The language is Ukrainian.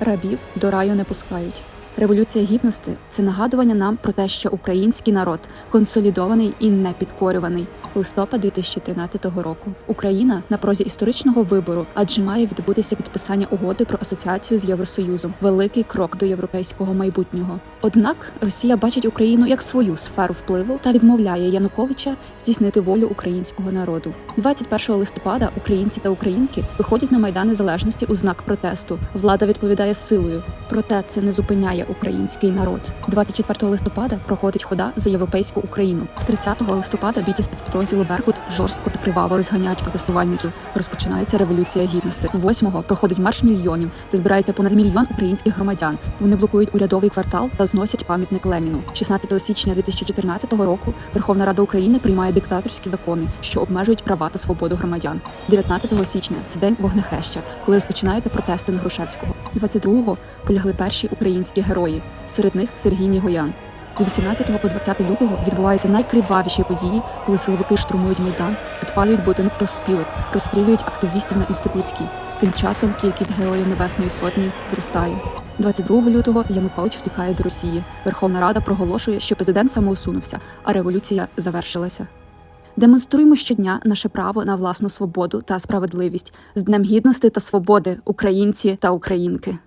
Рабів до раю не пускають. Революція гідності це нагадування нам про те, що український народ консолідований і непідкорюваний. Листопад 2013 року Україна на прозі історичного вибору, адже має відбутися підписання угоди про асоціацію з Євросоюзом, великий крок до європейського майбутнього. Однак Росія бачить Україну як свою сферу впливу та відмовляє Януковича здійснити волю українського народу. 21 листопада українці та українки виходять на майдан незалежності у знак протесту. Влада відповідає силою, проте це не зупиняє український народ. 24 листопада проходить хода за європейську Україну. 30 листопада бійці спецпідрозділу Беркут жорстко та криваво розганяють протестувальників. Розпочинається революція гідності. 8-го проходить марш мільйонів, де збирається понад мільйон українських громадян. Вони блокують урядовий квартал та зносять пам'ятник Леніну. 16 січня 2014 року Верховна Рада України приймає диктаторські закони, що обмежують права та свободу громадян. 19 січня це день вогнехреща, коли розпочинаються протести на Грушевського. 22-го полягли перші українські герої. Серед них Сергій Нігоян. З 18 по 20 лютого відбуваються найкривавіші події, коли силовики штурмують майдан, підпалюють будинок профспілок, розстрілюють активістів на інститутській. Тим часом кількість героїв Небесної Сотні зростає. 22 лютого Янукович втікає до Росії. Верховна Рада проголошує, що президент самоусунувся, а революція завершилася. Демонструємо щодня наше право на власну свободу та справедливість з Днем гідності та свободи, українці та українки.